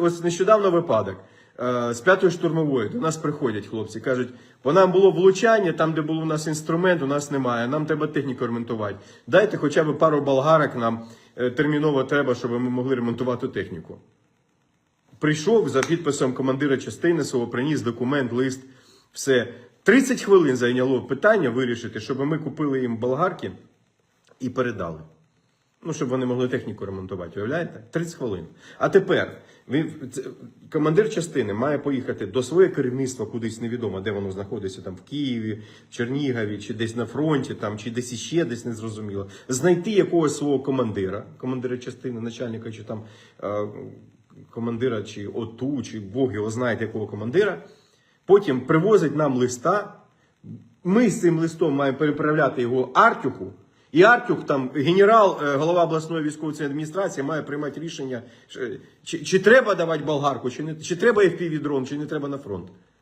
ось нещодавно випадок. Е, З п'ятої штурмової до нас приходять хлопці, кажуть, по нам було влучання, там, де був у нас інструмент, у нас немає. Нам треба техніку ремонтувати. Дайте хоча б пару болгарок нам е, терміново треба, щоб ми могли ремонтувати техніку. Прийшов за підписом командира частини свого, приніс документ, лист, все. 30 хвилин зайняло питання вирішити, щоб ми купили їм болгарки і передали. Ну, щоб вони могли техніку ремонтувати, уявляєте? 30 хвилин. А тепер командир частини має поїхати до своєї керівництва кудись невідомо, де воно знаходиться, там в Києві, в Чернігові, чи десь на фронті, там, чи десь іще десь незрозуміло. Знайти якогось свого командира, командира частини, начальника, чи там е, командира, чи ОТУ, чи Бог його знає, якого командира. Потім привозить нам листа. Ми з цим листом маємо переправляти його Артюху. І Артюк, там генерал, е, голова обласної військової адміністрації, має приймати рішення, чи, чи, чи треба давати болгарку, чи не чи треба FPV дрон, чи не треба на фронт.